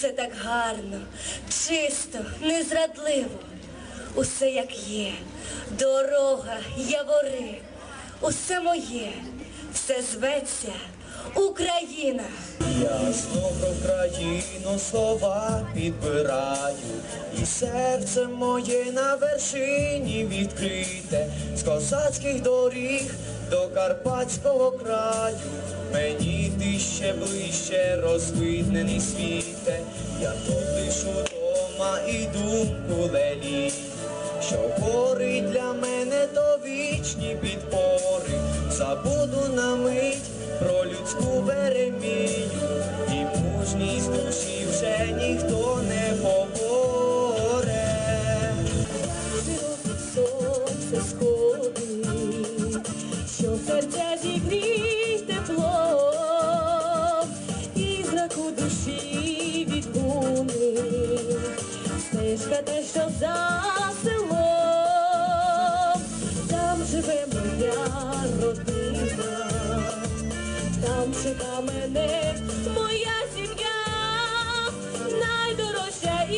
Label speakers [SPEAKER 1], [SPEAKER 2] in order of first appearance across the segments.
[SPEAKER 1] Усе так гарно, чисто, незрадливо. Усе як є, дорога, явори, усе моє, все зветься Україна.
[SPEAKER 2] Я знов країну слова підбираю, і серце моє на вершині відкрите, з козацьких доріг до карпатського краю. Мені ти ще ближче розвиднений світе, я тут лишу дома і думку лелі, що гори для мене то вічні підпори, забуду на мить
[SPEAKER 1] стежка те, що за селом, там живе моя родина, там чека мене моя сім'я, найдорожча і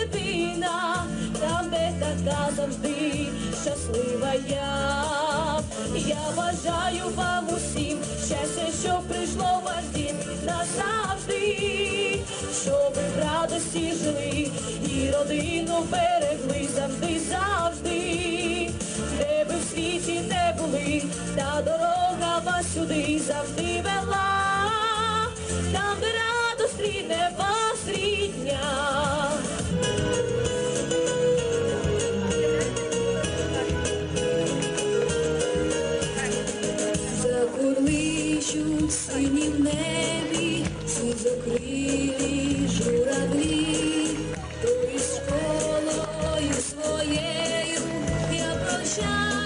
[SPEAKER 1] єдина, там, де така завжди щаслива я. Я бажаю вам усім щастя, що прийшло в ваш дім назавжди, щоб ви в радості жили родину берегли завжди, завжди, де ви в світі не були, та дорога вас сюди завжди вела, там, де радо стріне вас рідня. Закурличуть сині в небі, сизокрилі журавлі, я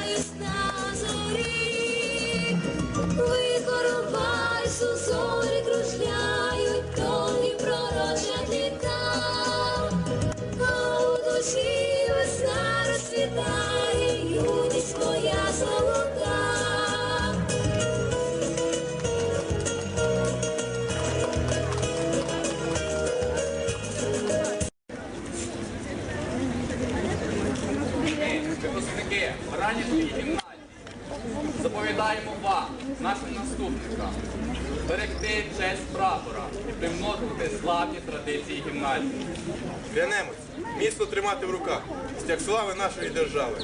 [SPEAKER 3] Випускники Баранівської гімназії заповідаємо вам, нашим наступникам, берегти честь прапора і примножувати славні традиції гімназії.
[SPEAKER 4] Клянемось міцно тримати в руках стяг слави нашої держави.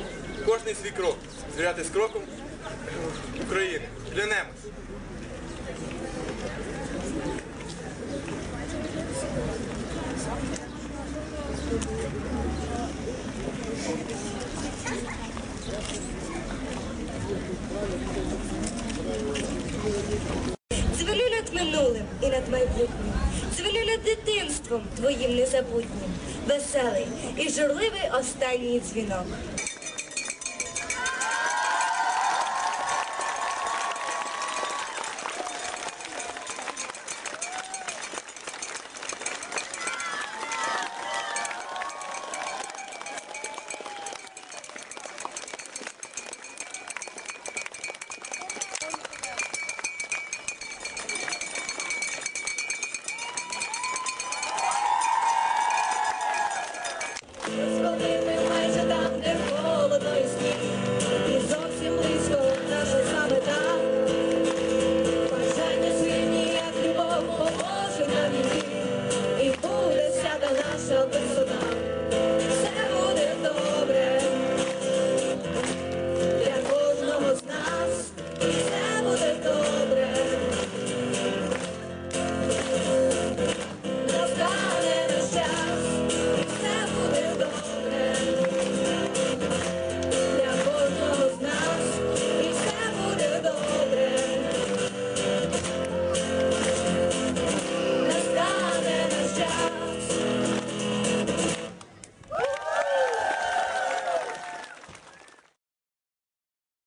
[SPEAKER 4] Кожний свій крок звіряти з кроком України. Клянемось.
[SPEAKER 1] Дзвоню над минулим і над майбутнім. Дзвоню над дитинством твоїм незабутнім. Веселий і журливий останній дзвінок. till the